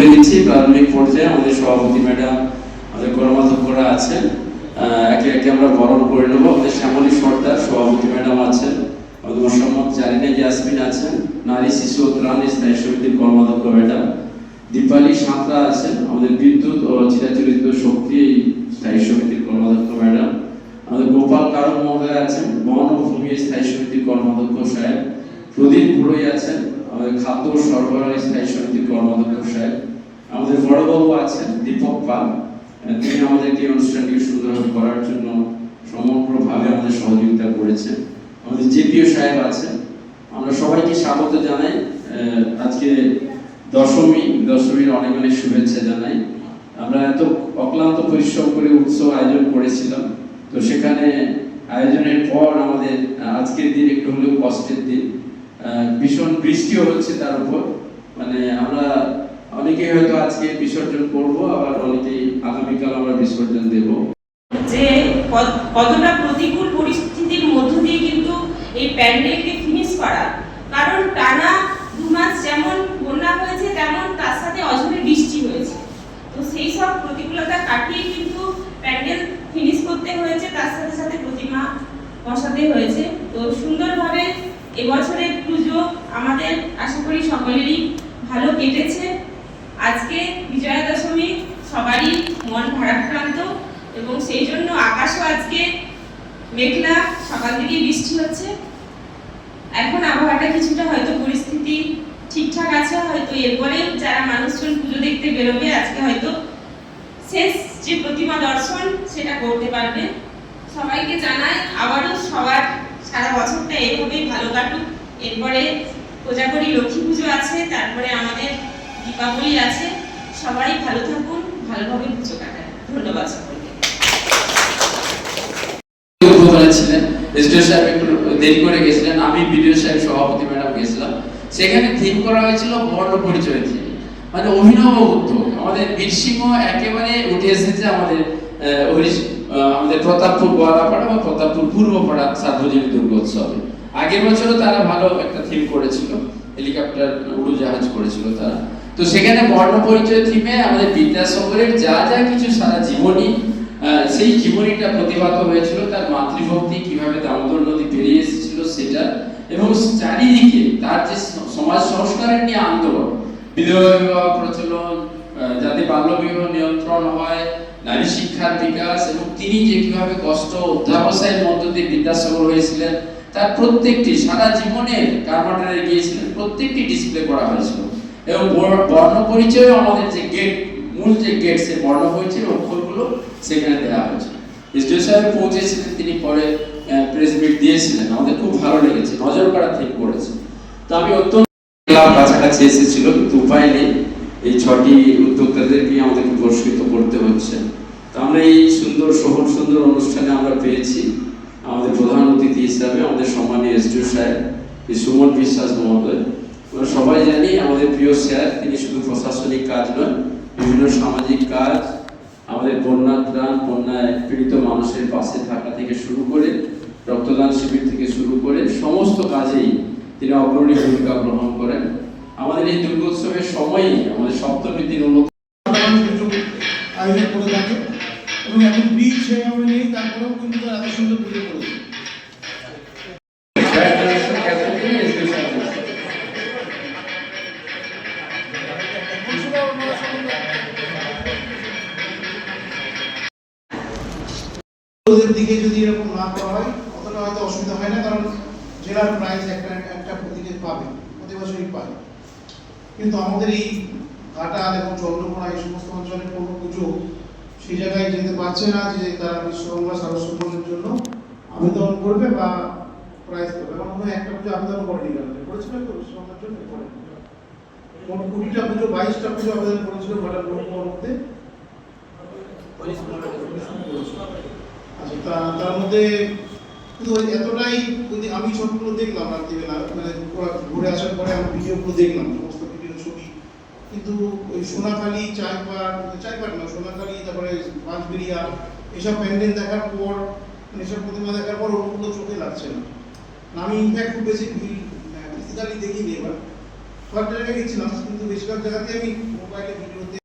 বলে দিচ্ছি প্রাথমিক পর্যায়ে আমাদের সভাপতি ম্যাডাম, আমাদের কর্মাধ্যক্ষরা আছেন। একে একে আমরা বরণ করে নেব। আমাদের শ্যামলী সর্দার সভাপতি ম্যাডাম আছেন। আমাদের মোসাম্মদ জারিনা ইয়াসমিন আছেন। নারী, শিশু ও ত্রাণ স্থায়ী সমিতির কর্মাধ্যক্ষ ম্যাডাম। দীপালি সাঁতরা আছেন। আমাদের বিদ্যুৎ ও চিরাচরিত শক্তি স্থায়ী সমিতির কর্মাধ্যক্ষ ম্যাডাম। আমাদের গোপাল কারণ মহোদয় আছেন। বন ও ভূমি স্থায়ী সমিতির কর্মাধ্যক্ষ সাহেব। প্রদীপ পুরোই আছেন। আমাদের খাদ্য সরবরাহ স্থায়ী সমিতির কর্মাধ্যক্ষ সাহেব। আমাদের বড়বাবু আছেন, দীপক পাল। তিনি আমাদেরকে এই অনুষ্ঠানটিকে সুন্দরভাবে করার জন্য সমগ্রভাবে আমাদের সহযোগিতা করেছেন। আমাদের জেপিও সাহেব আছেন। আমরা সবাইকে স্বাগত জানাই। আজকে দশমী, দশমীর অনেক অনেক শুভেচ্ছা জানাই। আমরা এত অক্লান্ত পরিশ্রম করে উৎসব আয়োজন করেছিলাম। তো সেখানে আয়োজনের পর আমাদের আজকের দিন একটু হলেও কষ্টের দিন। ভীষণ বৃষ্টিও হচ্ছে তার উপর। মানে আমরা অনেকেই হয়তো আজকে বিসর্জন করব, আবার অনেকেই আগামীকাল আমরা বিসর্জন দেব। যে কতটা প্রতিকূল পরিস্থিতির মধ্য দিয়ে কিন্তু এই প্যান্ডেলকে ফিনিশ করা। কারণ টানা দু মাস যেমন বন্যা হয়েছে, তেমন তার সাথে অঝরে বৃষ্টি হয়েছে। তো সেই সব প্রতিকূলতা কাটিয়ে কিন্তু প্যান্ডেল ফিনিশ করতে হয়েছে, তার সাথে সাথে প্রতিমা বসাতে হয়েছে। তো সুন্দরভাবে এবছরের পুজো আমাদের আশা করি সকলেরই ভালো কেটেছে। সবারই মন ভারাক্রান্ত এবং সেই জন্য আকাশও আজকে মেঘলা, সকাল থেকে বৃষ্টি হচ্ছে। এখন আবহাওয়াটা কিছুটা হয়তো পরিস্থিতি ঠিকঠাক আছে, হয়তো এরপরে যারা মানুষজন পুজো দেখতে বেরোবে, আজকে হয়তো শেষ যে প্রতিমা দর্শন সেটা করতে পারবে। সবাইকে জানাই, আবারও সবার সারা বছরটা এভাবেই ভালো কাটুক। এরপরে কোজাগরি লক্ষ্মী পুজো আছে, তারপরে আমাদের দীপাবলি আছে। সবাই ভালো থাকুন। ভালোভাবে কাটান ধন্যবাদ দেরি করে গেছিলেন, আমি বিডিও সাহেব সভাপতি ম্যাডাম গেছিলাম। সেখানে থিম করা হয়েছিল বর্ণ পরিচয় মানে অভিনব উদ্যোগ। আমাদের বীরসিংহ একেবারে উঠে এসেছে আমাদের আমাদের প্রতাপপুর গোয়ালাপাড়া বা প্রতাপপুর পূর্বপাড়া সার্বজনীন দুর্গোৎসবে। আগের বছরও তারা ভালো একটা থিম করেছিল। হেলিকপ্টার উড়োজাহাজ করেছিল তারা। তো সেখানে বর্ণ পরিচয় থিমে আমাদের বিদ্যাসাগরের যা যা কিছু সারা জীবনী সেই জীবনীটা প্রতিভাত হয়েছিল, তার মাতৃভক্তি, কীভাবে দামোদর নদী পেরিয়ে এসেছিল সেটা, এবং চারিদিকে তার যে সমাজ সংস্কারের নিয়ে আন্দোলন বিধবা বিবাহ, প্রচলন যাতে বাল্য বিবাহ নিয়ন্ত্রণ হয়, নারী শিক্ষার বিকাশ, এবং তিনি যে কীভাবে কষ্ট অধ্যাবসায়ের মধ্য দিয়ে বিদ্যাসাগর হয়েছিলেন তার প্রত্যেকটি সারা জীবনের কারমাটারে গিয়েছিলেন, প্রত্যেকটি ডিসপ্লে করা হয়েছিল। এবং বর্ণ- পরিচয় আমাদের যে গেট মূল যে গেট সে বর্ণ পরিচয় অক্ষরগুলো সেখানে দেওয়া হয়েছে এসডিও সাহেব পৌঁছেছিলেন, তিনি পরে প্রেস মিট দিয়েছিলেন। আমাদের খুব ভালো লেগেছে, নজর কাড়া ঠিক করেছে। তো আমি অত্যন্ত কাছাকাছি এসেছিল, কিন্তু উপায় নেই। এই ছটি উদ্যোক্তাদেরকে আমাদেরকে পুরস্কৃত করতে হচ্ছে। তো আমরা এই সুন্দর শহর সুন্দর অনুষ্ঠানে আমরা পেয়েছি। হিসাবে আমাদের সম্মানীয় এসডিও সাহেব সুমন বিশ্বাস মহোদয় আমরা সবাই জানি আমাদের প্রিয় স্যার, তিনি শুধু প্রশাসনিক কাজ নয়, বিভিন্ন সামাজিক কাজ, আমাদের বন্যা ত্রাণ বন্যায় পীড়িত মানুষের পাশে থাকা থেকে শুরু করে, রক্তদান শিবির থেকে শুরু করে সমস্ত কাজেই তিনি অগ্রণী ভূমিকা গ্রহণ করেন। আমাদের এই দুর্গোৎসবের সময়ই আমাদের সপ্তমী দিন আয়োজন করে থাকে এবং এখন বীজ সেভাবে নেই, তারপরেও কিন্তু তারা সুন্দর পুজো করেছে। ওদের দিকে যদি এরকম না করা হয়, অতটা হয়তো অসুবিধা হয় না, কারণ জেলার প্রাইজ একটা একটা প্রতিদিন পাবে, প্রতি বছরই পায়। কিন্তু আমাদের এই ঘাটাল এবং চন্দ্রকোনা এই সমস্ত অঞ্চলে কোনো পুজো সেই জায়গায় যেতে পারছে না, যে তারা বিশ্বকর্মা সারস্বতের জন্য আবেদন করবে বা প্রাইজ পাবে আমার মনে হয় একটা পুজো আবেদন করেনি কেন? করেছিল তো বিশ্বকর্মার জন্য কোন কুড়িটা পুজো, বাইশটা পুজো আবেদন করেছিল পৌরসভার মধ্যে আচ্ছা তা তার মধ্যে কিন্তু এতটাই আমি সবগুলো দেখলাম রাত্রিবেলা মানে ঘুরে আসার পরে আমি ভিডিওগুলো দেখলাম সমস্ত ভিডিও ছবি। কিন্তু ওই সোনাখালি চাইপাট চাইপাট না সোনাখালি তারপরে পাঁচবেরিয়া এসব প্যান্ডেল দেখার পর মানে এসব প্রতিমা দেখার পর ওগুলো চোখে লাগছে না, আমি ইনফ্যাক্ট খুব বেশি ভিড় ফিজিক্যালি দেখিনি এবার। কয়েকটা জায়গায় গেছিলাম কিন্তু বেশিরভাগ জায়গাতে আমি মোবাইলে ভিডিওতে